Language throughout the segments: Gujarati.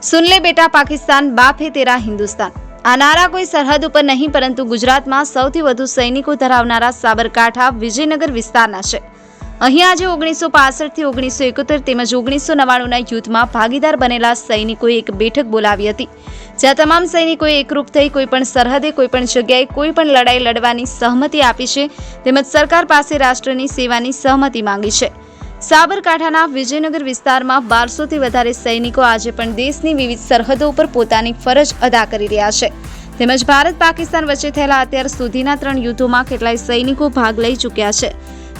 સુન લે બેટા પાકિસ્તાન બાપ હે તેરા હિન્દુસ્તાન આ નારા કોઈ સરહદ ઉપર નહીં પરંતુ ગુજરાતમાં સૌથી વધુ સૈનિકો ધરાવનારા સાબરકાંઠા વિજયનગર વિસ્તારના છે અહીં આજે ઓગણીસો પાસઠથી ઓગણીસો એકોતેર તેમજ ઓગણીસો નવ્વાણુંના યુદ્ધમાં ભાગીદાર બનેલા સૈનિકોએ એક બેઠક બોલાવી હતી, જ્યાં તમામ સૈનિકોએ એકરૂપ થઈ કોઈપણ સરહદે કોઈપણ જગ્યાએ કોઈપણ લડાઈ લડવાની સહમતિ આપી છે, તેમજ સરકાર પાસે રાષ્ટ્રની સેવાની સહમતિ માંગી છે. સાબરકાંઠાના વિજયનગર વિસ્તારમાં બારસોથી વધારે સૈનિકો આજે પણ દેશની વિવિધ સરહદો ઉપર પોતાની ફરજ અદા કરી રહ્યા છે. તેમજ ભારત પાકિસ્તાન વચ્ચે થયેલા અત્યાર સુધીના ત્રણ યુદ્ધોમાં કેટલાય સૈનિકો ભાગ લઈ ચૂક્યા છે.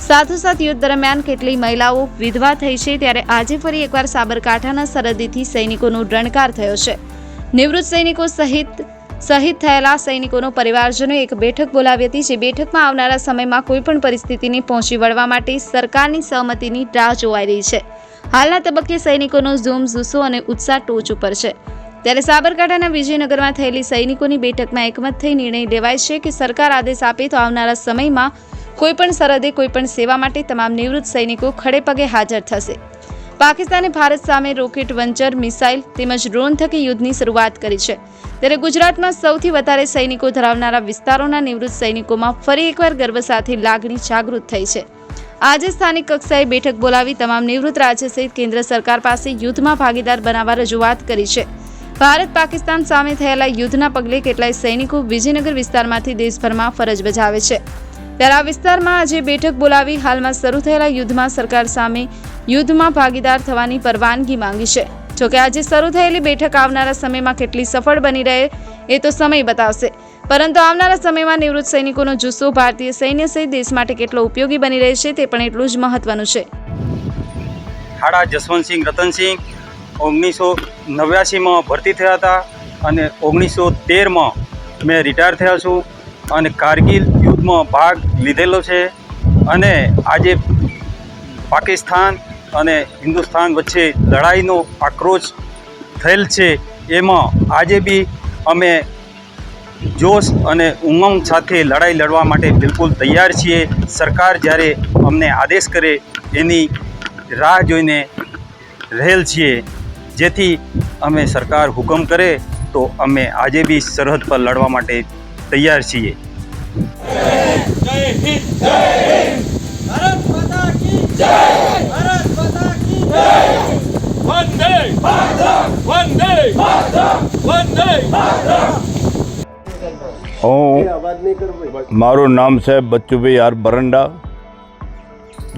સાથોસાથ યુદ્ધ દરમિયાન કેટલી મહિલાઓ વિધવા થઈ છે ત્યારે આજે ફરી એકવાર સાબરકાંઠાના સરહદેથી સૈનિકોનો રણકાર થયો છે. નિવૃત્ત સૈનિકો સહિત શહીદ થયેલા સૈનિકોનો પરિવારજનોએ એક બેઠક બોલાવી હતી, જે બેઠકમાં આવનારા સમયમાં કોઈપણ પરિસ્થિતિને પહોંચી વળવા માટે સરકારની સહમતિની રાહ જોવાઈ રહી છે. હાલના તબક્કે સૈનિકોનો ઝૂમ ઝુસ્સો અને ઉત્સાહ ટોચ ઉપર છે. ત્યારે સાબરકાંઠાના વિજયનગરમાં થયેલી સૈનિકોની બેઠકમાં એકમત થઈ નિર્ણય લેવાય છે કે સરકાર આદેશ આપે તો આવનારા સમયમાં કોઈપણ સરહદે કોઈપણ સેવા માટે તમામ નિવૃત્ત સૈનિકો ખડે પગે હાજર થશે. પાકિસ્તાને ભારત સામે રોકેટ વંચર, મિસાઇલ તેમજ ડ્રોન થકી યુદ્ધની શરૂઆત કરી છે. ત્યારે ગુજરાતમાં સૌથી વધારે સૈનિકો ધરાવનારા વિસ્તારોના નિવૃત્ત સૈનિકોમાં ફરી એકવાર ગર્વ સાથે લાગણી જાગૃત થઈ છે. આજે સ્થાનિક કક્ષાએ બેઠક બોલાવી તમામ નિવૃત્ત રાજ્ય સહિત કેન્દ્ર સરકાર પાસે યુદ્ધમાં ભાગીદાર બનાવવા રજૂઆત કરી છે. ભારત પાકિસ્તાન સામે થયેલા યુદ્ધના પગલે કેટલાય સૈનિકો વિજયનગર વિસ્તારમાંથી દેશભરમાં ફરજ બજાવે છે. ત્યારે આ વિસ્તારમાં આજે બેઠક બોલાવી હાલમાં શરૂ થયેલા યુદ્ધમાં સરકાર સામે યુદ્ધમાં ભાગીદાર થવાની પરવાનગી માંગી છે. જોકે આજે શરૂ થયેલી બેઠક આવનારા સમયમાં કેટલી સફળ બની રહે એ તો સમય બતાવશે. પરંતુ આવનારા સમયમાં નિવૃત્ત સૈનિકોનો જુસ્સો ભારતીય સૈન્ય સહિત દેશ માટે કેટલો ઉપયોગી બની રહેશે તે પણ એટલું જ મહત્વનું છે. હાડા જસવંતસિંહ રતનસિંહ ઓગણીસો નવ્યાસીમાં ભરતી થયા હતા અને ઓગણીસો તેરમાં મેં રિટાયર થયા છું અને કારગિલ યુદ્ધમાં ભાગ લીધેલો છે અને આજે પાકિસ્તાન અને હિન્દુસ્તાન વચ્ચે લડાઈનો આક્રોશ થયેલ છે. એમાં આજે બી અમે જોશ અને ઉમંગ સાથે લડાઈ લડવા માટે બિલકુલ તૈયાર છીએ. સરકાર જ્યારે અમને આદેશ કરે એની રાહ જોઈને રહેલ છીએ. જેથી અમે સરકાર હુકમ કરે તો અમે આજે બી સરહદ પર લડવા માટે તૈયાર છીએ. હું મારું નામ છે બચ્ચુભાઈ આર બરંડા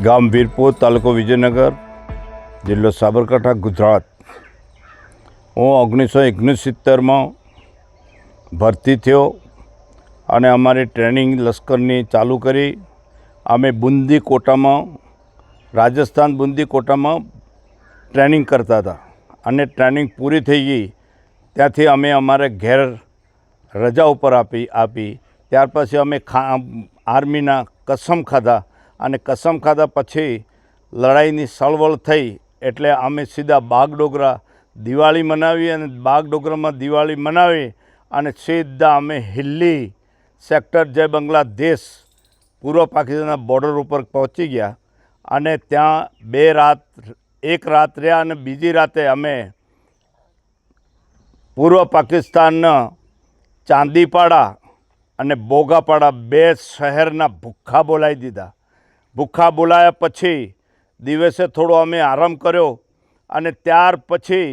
ગામ વીરપુર તાલુકો વિજયનગર જિલ્લો સાબરકાંઠા ગુજરાત હું ઓગણીસો ઓગણસિત્તેરમાં ભરતી થયો અને અમારી ટ્રેનિંગ લશ્કરની ચાલુ કરી. અમે બુંદી કોટામાં, રાજસ્થાન બુંદી કોટામાં ટ્રેનિંગ કરતા હતા. અને ટ્રેનિંગ પૂરી થઈ ગઈ. ત્યાંથી અમે અમારે ઘેર રજા ઉપર આપી આપી. ત્યાર પછી અમે ખા, આર્મીના કસમ ખાધા. અને કસમ ખાધા પછી લડાઈની સળવળ થઈ. એટલે અમે સીધા બાગડોગરા દિવાળી મનાવી અને બાગડોગરામાં દિવાળી મનાવી અને સીધા અમે હિલ્લી સેક્ટર જય બાંગ્લાદેશ, પૂર્વ પાકિસ્તાનના બોર્ડર ઉપર પહોંચી ગયા અને ત્યાં બે રાત, એક રાત રહ્યા અને બીજી રાતે અમે પૂર્વ પાકિસ્તાનના ચાંદીપાડા અને બોગાપાડા બે શહેરના ભૂખ્ખા બોલાવી દીધા. ભૂખ્ખા બોલાયા પછી દિવસે થોડો અમે આરામ કર્યો અને ત્યાર પછી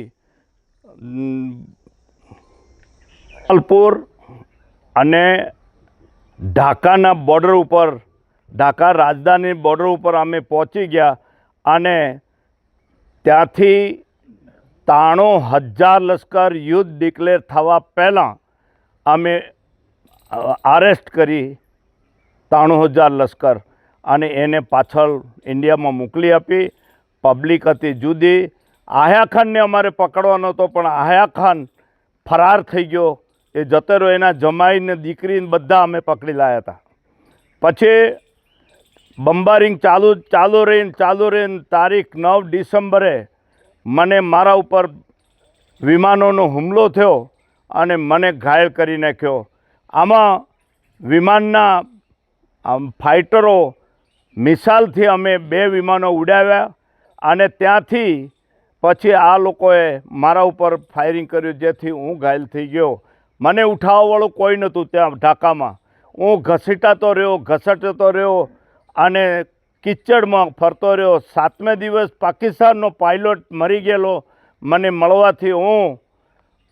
અલપુર અને ઢાકાના બોર્ડર ઉપર, ઢાકા રાજધાની બોર્ડર ઉપર અમે પહોંચી ગયા અને ત્યાંથી ત્રાણું હજાર લશ્કર યુદ્ધ ડિક્લેર થવા પહેલાં અમે આરેસ્ટ કરી ત્રાણું હજાર લશ્કર અને એને પાછળ ઇન્ડિયામાં મોકલી આપી. પબ્લિક હતી જુદી. આહ્યા ખાનને અમારે પકડવાનો હતો પણ આહ્યા ખાન ફરાર થઈ ગયો. એ જતો રહ્યો એના જમાઈને દીકરીને બધા અમે પકડી લાયા હતા. પછી બંબારિંગ ચાલુ ચાલુ રહીને ચાલુ રહીને તારીખ નવ ડિસેમ્બરે મને મારા ઉપર વિમાનોનો હુમલો થયો અને મને ઘાયલ કરી નાખ્યો. આમાં વિમાનના ફાઇટરો મિસાલથી અમે બે વિમાનો ઉડાવ્યા અને ત્યાંથી પછી આ લોકોએ મારા ઉપર ફાયરિંગ કર્યું જેથી હું ઘાયલ થઈ ગયો. મને ઉઠાવવાવાળું કોઈ નહોતું ત્યાં ઢાકામાં. હું ઘસીટાતો રહ્યો, ઘસટતો રહ્યો અને કિચડમાં ફરતો રહ્યો. સાતમે દિવસ પાકિસ્તાનનો પાયલોટ મરી ગયેલો. મને મળવાથી હું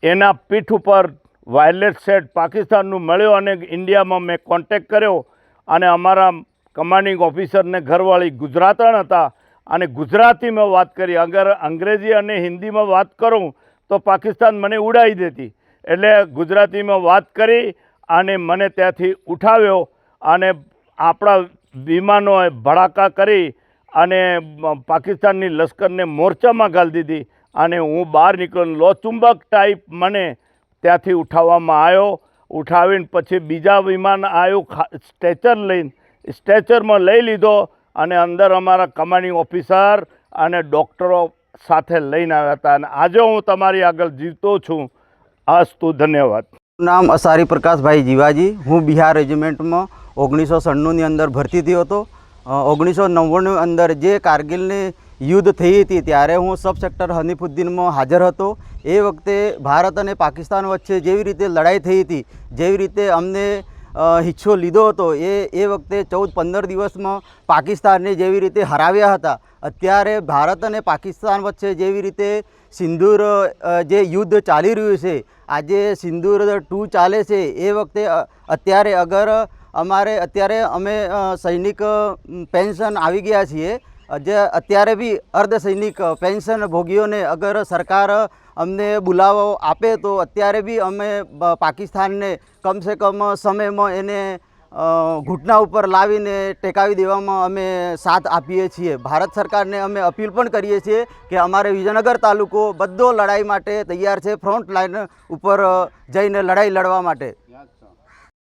એના પીઠ ઉપર વાયરલેસ સેટ પાકિસ્તાનનું મળ્યો અને ઇન્ડિયામાં મેં કોન્ટેક કર્યો અને અમારા કમાન્ડિંગ ઓફિસરને ઘરવાળી ગુજરાતણ હતા અને ગુજરાતીમાં વાત કરી. અગર અંગ્રેજી અને હિન્દીમાં વાત કરું તો પાકિસ્તાન મને ઉડાવી દેતી. એટલે ગુજરાતીમાં વાત કરી અને મને ત્યાંથી ઉઠાવ્યો અને આપણા વિમાનોએ ભડાકા કરી અને પાકિસ્તાનની લશ્કરને મોરચામાં ગાળી દીધી અને હું બહાર નીકળ્યો લોચુંબક ટાઈપ મને ત્યાંથી ઉઠાવવામાં આવ્યો. ઉઠાવીને પછી બીજા વિમાન આવ્યું સ્ટેચર લઈને, સ્ટ્રેચરમાં લઈ લીધો અને અંદર અમારા કમાન્ડિંગ ઓફિસર અને ડૉક્ટરો સાથે લઈને આવ્યા હતા. અને આજે હું તમારી આગળ જીવતો છું. અસ્તુ ધન્યવાદ. નામ અસારી પ્રકાશભાઈ જીવાજી. હું બિહાર રેજિમેન્ટમાં ઓગણીસો સન્નુંની અંદર ભરતી થયો હતો. ઓગણીસો નવ્વાણું અંદર જે કારગિલની યુદ્ધ થઈ હતી ત્યારે હું સબ સેક્ટર હનીફુદ્દીનમાં હાજર હતો. એ વખતે ભારત અને પાકિસ્તાન વચ્ચે જેવી રીતે લડાઈ થઈ હતી, જેવી રીતે અમને હિસ્સો લીધો હતો. એ એ વખતે ચૌદ પંદર દિવસમાં પાકિસ્તાનને જેવી રીતે હરાવ્યા હતા, અત્યારે ભારત અને પાકિસ્તાન વચ્ચે જેવી રીતે સિંદૂર જે યુદ્ધ ચાલી રહ્યું છે, આજે સિંદૂર ટુ ચાલે છે, એ વખતે અત્યારે અગર અમારે, અત્યારે અમે સૈનિક પેન્શન આવી ગયા છીએ જે અત્યારે બી અર્ધ સૈનિક પેન્શન ભોગીઓને અગર સરકાર અમને બોલાવો આપે તો અત્યારે બી અમે પાકિસ્તાનને કમસે કમ સમયમાં એને ઘૂંટના ઉપર લાવીને ટેકાવી દેવામાં અમે સાથ આપીએ છીએ. ભારત સરકારને અમે અપીલ પણ કરીએ છીએ કે અમારે વિજયનગર તાલુકો બધો લડાઈ માટે તૈયાર છે, ફ્રન્ટ લાઈન ઉપર જઈને લડાઈ લડવા માટે.